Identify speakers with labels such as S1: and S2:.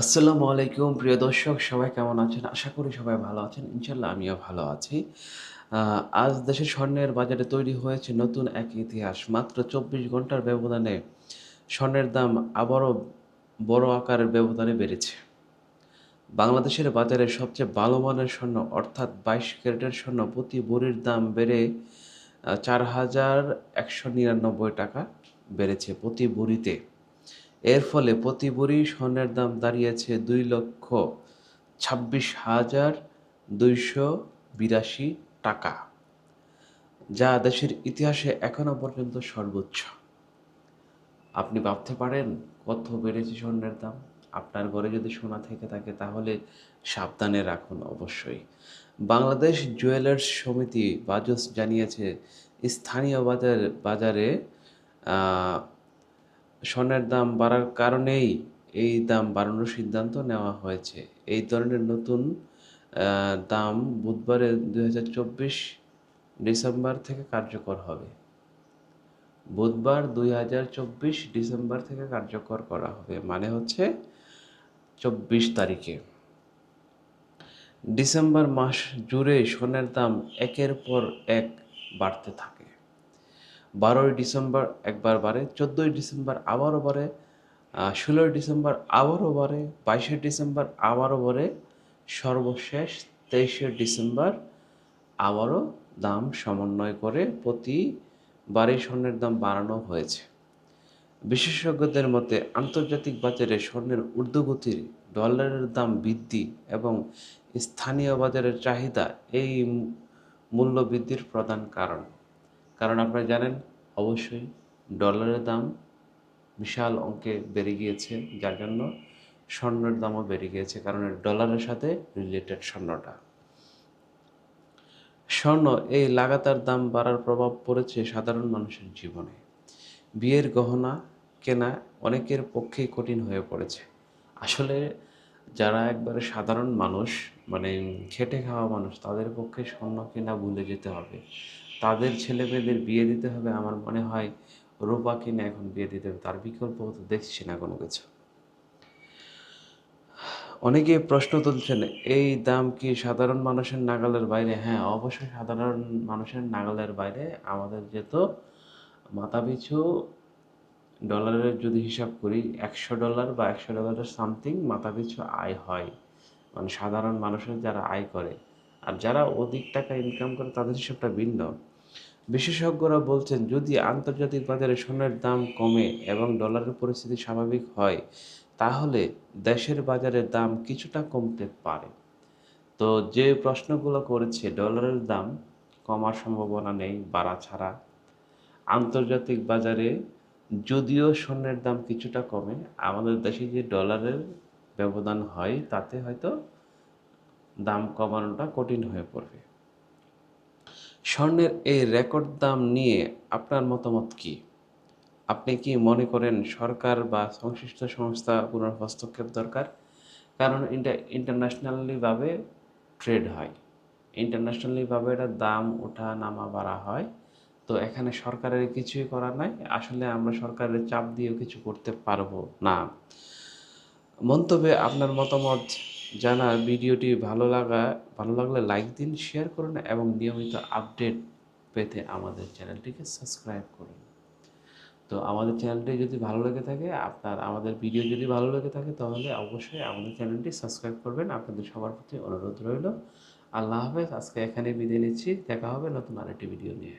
S1: আসসালামু আলাইকুম, প্রিয় দর্শক, সবাই কেমন আছেন? আশা করি সবাই ভালো আছেন। ইনশাল্লাহ আমিও ভালো আছি। আজ দেশের স্বর্ণের বাজারে তৈরি হয়েছে নতুন এক ইতিহাস। মাত্র চব্বিশ ঘণ্টার ব্যবধানে স্বর্ণের দাম আবারও বড় আকারের ব্যবধানে বেড়েছে। বাংলাদেশের বাজারে সবচেয়ে ভালো মানের স্বর্ণ, অর্থাৎ বাইশ ক্যারেটের স্বর্ণ, প্রতি বড়ির দাম বেড়ে চার হাজার একশো নিরানব্বই টাকা বেড়েছে প্রতি ভরিতে এর ফলে প্রতি ভরি স্বর্ণের দাম দাঁড়িয়েছে দুই লক্ষ ছাব্বিশ হাজার দুইশো বিরাশি টাকা, যা দেশের ইতিহাসে এখনও পর্যন্ত সর্বোচ্চ। আপনি ভাবতে পারেন কত বেড়েছে স্বর্ণের দাম? আপনার ঘরে যদি সোনা থেকে থাকে তাহলে সাবধানে রাখুন অবশ্যই। বাংলাদেশ জুয়েলার্স সমিতি বাজস জানিয়েছে, স্থানীয় বাজার বাজারে স্বর্ণের দাম বাড়ার কারণেই এই দাম বাড়ানোর সিদ্ধান্ত নেওয়া হয়েছে। এই ধরনের নতুন দাম বুধবারে দুই হাজার চব্বিশ ডিসেম্বর থেকে কার্যকর হবে। বুধবার দুই হাজার চব্বিশ ডিসেম্বর থেকে কার্যকর করা হবে মানে হচ্ছে চব্বিশ তারিখে। ডিসেম্বর মাস জুড়ে সোনার দাম একের পর এক বাড়তে থাকে। বারোই ডিসেম্বর একবার বাড়ে, চোদ্দোই ডিসেম্বর আবারও বাড়ে ষোলোই ডিসেম্বর আবারও বাড়ে, বাইশে ডিসেম্বর আবারও বাড়ে, সর্বশেষ তেইশে ডিসেম্বর আবারও দাম সমন্বয় করে প্রতিবারই স্বর্ণের দাম বাড়ানো হয়েছে। বিশেষজ্ঞদের মতে, আন্তর্জাতিক বাজারে স্বর্ণের ঊর্ধ্বগতির ডলারের দাম বৃদ্ধি এবং স্থানীয় বাজারের চাহিদা এই মূল্য বৃদ্ধির প্রধান কারণ। কারণ আপনারা জানেন, অবশ্যই ডলারের দাম বিশাল অঙ্কে বেড়ে গিয়েছে, যার জন্য স্বর্ণের দামও বেড়ে গিয়েছে, কারণ ডলারের সাথে রিলেটেড স্বর্ণটা। স্বর্ণ এই লাগাতার দাম বাড়ার প্রভাব পড়েছে সাধারণ মানুষের জীবনে। বিয়ের গহনা কেনা অনেকের পক্ষেই কঠিন হয়ে পড়েছে। আসলে যারা একবারে সাধারণ মানুষ মানে খেটে খাওয়া মানুষ, তাদের পক্ষে স্বর্ণ কেনা ভুলে যেতে হবে। তাদের ছেলে মেয়েদের বিয়ে দিতে হবে, আমার মনে হয় রূপা কিনে এখন বিয়ে দিতে হবে। তার বিকল্প তো দেখছি না কোনো কিছু। অনেকে প্রশ্ন তুলছেন, এই দাম কি সাধারণ মানুষের নাগালের বাইরে? হ্যাঁ অবশ্যই সাধারণ মানুষের নাগালের বাইরে। আমাদের যেহেতু মাথাপিছু ডলারের যদি হিসাব করি, একশো ডলার বা একশো ডলারের সামথিং মাথাপিছু আয় হয়। মানে সাধারণ মানুষের যারা আয় করে। আর যারা অধিক টাকা ইনকাম করে, তাদের হিসাবটা ভিন্ন। বিশেষজ্ঞরা বলছেন, যদি আন্তর্জাতিক বাজারে সোনার দাম কমে এবং ডলারের পরিস্থিতি স্বাভাবিক হয়, তাহলে দেশের বাজারের দাম কিছুটা কমতে পারে। তো যে প্রশ্নগুলো করেছে, ডলারের দাম কমার সম্ভাবনা নেই, বাড়া ছাড়া। আন্তর্জাতিক বাজারে যদিও স্বর্ণের দাম কিছুটা কমে, আমাদের দেশে যে ডলারের ব্যবধান হয়, তাতে হয়তো দাম কমানোটা কঠিন হয়ে পড়বে। স্বর্ণের এই রেকর্ড দাম নিয়ে আপনার মতামত কি? আপনি কি মনে করেন সরকার বা সংশ্লিষ্ট সংস্থা কোনো হস্তক্ষেপ দরকার? কারণ এটা ইন্টারন্যাশনালিভাবে ট্রেড হয়। ইন্টারন্যাশনালিভাবে এটা দাম ওঠা নামা বাড়া হয়। তো এখানে সরকারের কিছুই করার নাই। আসলে আমরা সরকারের চাপ দিয়েও কিছু করতে পারব না। মন্তব্যে আপনার মতামত জানার ভিডিওটি ভালো লাগা, ভালো লাগলে লাইক দিন শেয়ার করুন এবং নিয়মিত আপডেট পেতে আমাদের চ্যানেলটিকে সাবস্ক্রাইব করুন। তো আমাদের চ্যানেলটি যদি ভালো লেগে থাকে, আপনার, আমাদের ভিডিও যদি ভালো লেগে থাকে, তাহলে অবশ্যই আমাদের চ্যানেলটি সাবস্ক্রাইব করবেন। আপনাদের সবার প্রতি অনুরোধ রইল। আল্লাহ হাফেজ, আজকে এখানে বিদায় নিচ্ছি। দেখা হবে নতুন আরেকটি ভিডিও নিয়ে।